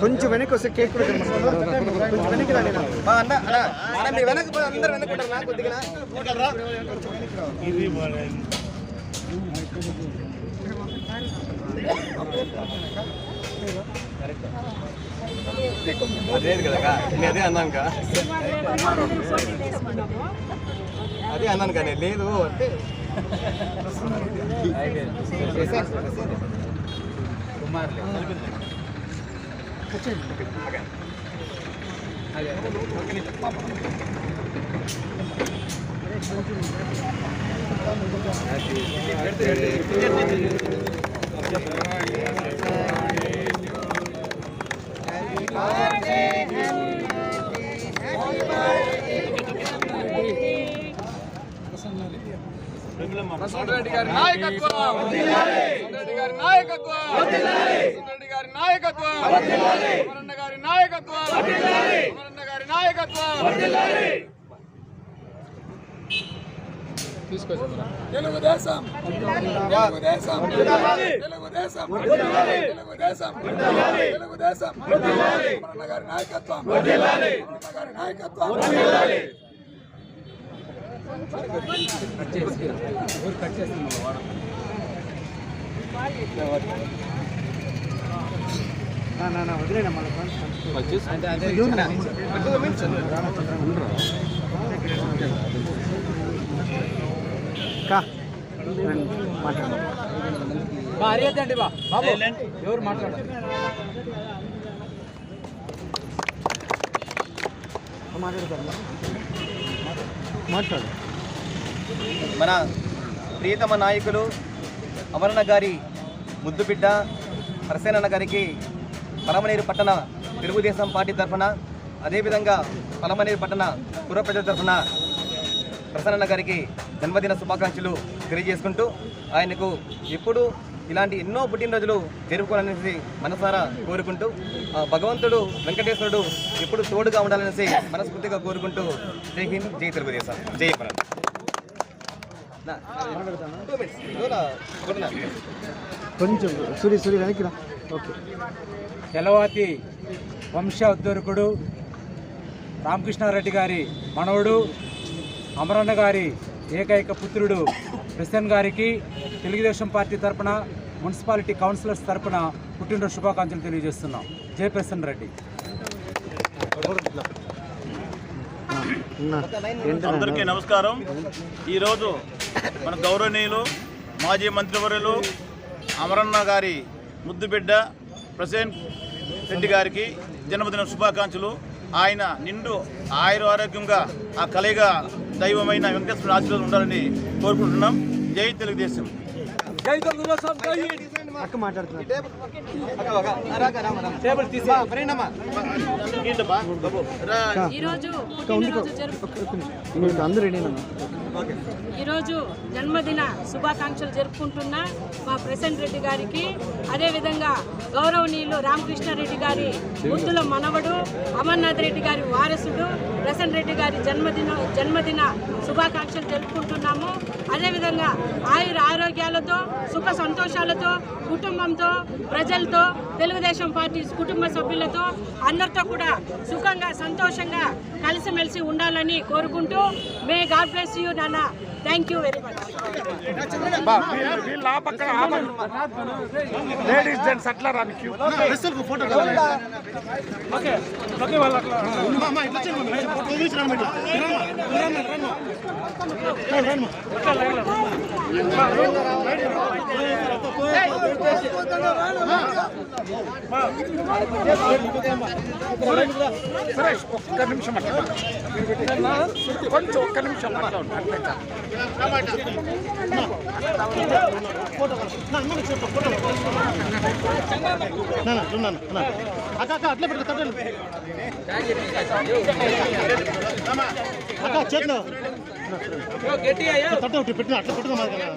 కొంచెం వెనక్కి వస్తే కేక్ కూడా కనబడుతుంది. కొంచెం వెనక్కి రండి నా. అన్న అన్న అన్న మీరు వెనక్కి పోయి అందరు వెనక్కి ఉంటారు నా కొద్దిగా అదేది కదా నేను అదే అన్నాను అదే అన్నాను కానీ లేదు అంటే రెడ్డి గారి నాయకత్వం రెడ్డి గారి నాయకత్వం రెడ్డి గారి నాయకత్వం అమరన్న గారి నాయకత్వం అమరన్న గారి నాయకత్వం తెలుగుదేశం తెలుగుదేశం తెలుగుదేశం తెలుగుదేశం తెలుగుదేశం అమరన్న గారి నాయకత్వం అమరన్న గారి నాయకత్వం నా, నా, నా, వదిలేనా మళ్ళీ ఫ్రెండ్స్. కా. రండి, ఎవరు మాట్లాడారు మాట్లాడతారు మాట్లాడు మన ప్రియతమ నాయకులు అమరణ గారి ముద్దుబిడ్డ హరసేనన్న గారికి పలమనేరు పట్టణ తెలుగుదేశం పార్టీ తరఫున అదేవిధంగా పలమనేరు పట్టణ పుర ప్రజల తరఫున ప్రసన్న గారికి జన్మదిన శుభాకాంక్షలు తెలియజేసుకుంటూ ఆయనకు ఎప్పుడు ఇలాంటి ఎన్నో పుట్టినరోజులు జరుపుకోవాలనేసి మనసారా కోరుకుంటూ ఆ భగవంతుడు వెంకటేశ్వరుడు ఎప్పుడు తోడుగా ఉండాలనేసి మనస్ఫూర్తిగా కోరుకుంటూ జై హింద్ జై తెలుగుదేశం. జై భారత్. కొంచెం సూరి సూరి వెనక్కి రా ఓకే తెలవాతి వంశ ఉద్ధరకుడు రామకృష్ణారెడ్డి గారి మనవడు అమరన్న గారి ఏకైక పుత్రుడు ప్రసన్ గారికి తెలుగుదేశం పార్టీ తరపున మున్సిపాలిటీ కౌన్సిలర్స్ తరపున పుట్టినరోజు శుభాకాంక్షలు తెలియజేస్తున్నాం జయ ప్రసన్న రెడ్డి? అందరికీ నమస్కారం ఈరోజు మన గౌరవనీయులు మాజీ మంత్రివర్యులు అమరన్న గారి ముద్దుబిడ్డ ప్రసేన్ రెడ్డి గారికి జన్మదిన శుభాకాంక్షలు. ఆయన నిండు ఆయుర ఆరోగ్యంగా ఆ కలయిక దైవమైన వెంకటేశ్వర ఆశీర్వాదం ఉండాలని కోరుకుంటున్నాం. జై తెలుగుదేశం. జై తెలుగుదేశం అక్క. ఈరోజు జన్మదిన శుభాకాంక్షలు జరుపుకుంటున్న మా ప్రసన్న రెడ్డి గారికి. అదేవిధంగా గౌరవనీయులు రామకృష్ణారెడ్డి గారి ముద్దుల మనవడు అమర్నాథ్ రెడ్డి గారి వారసుడు ప్రసన్న రెడ్డి గారి జన్మదిన జన్మదిన శుభాకాంక్షలు జరుపుకుంటున్నాము. అదేవిధంగా ఆయుర ఆరోగ్యాలతో సుఖ సంతోషాలతో కుటుంబంతో ప్రజలతో తెలుగుదేశం పార్టీ కుటుంబ సభ్యులతో అందరితో కూడా సుఖంగా సంతోషంగా కలిసిమెలిసి ఉండాలని కోరుకుంటూ మే గాడ్ బ్లెస్ యూ నాన్న. Thank you very much ladies gents అట్లా రాని ఒక్క నిమిషం అట్లా. కొంచెం ఒక్క నిమిషం అట్లా. ఉండు. అట్లే చాలు. అక్క అక్క అట్లే పెట్టు తట్టలు అక్క చేతిలో తట్ట ఒకటి పెట్టిన అట్లా పెట్టుకో మరి కదా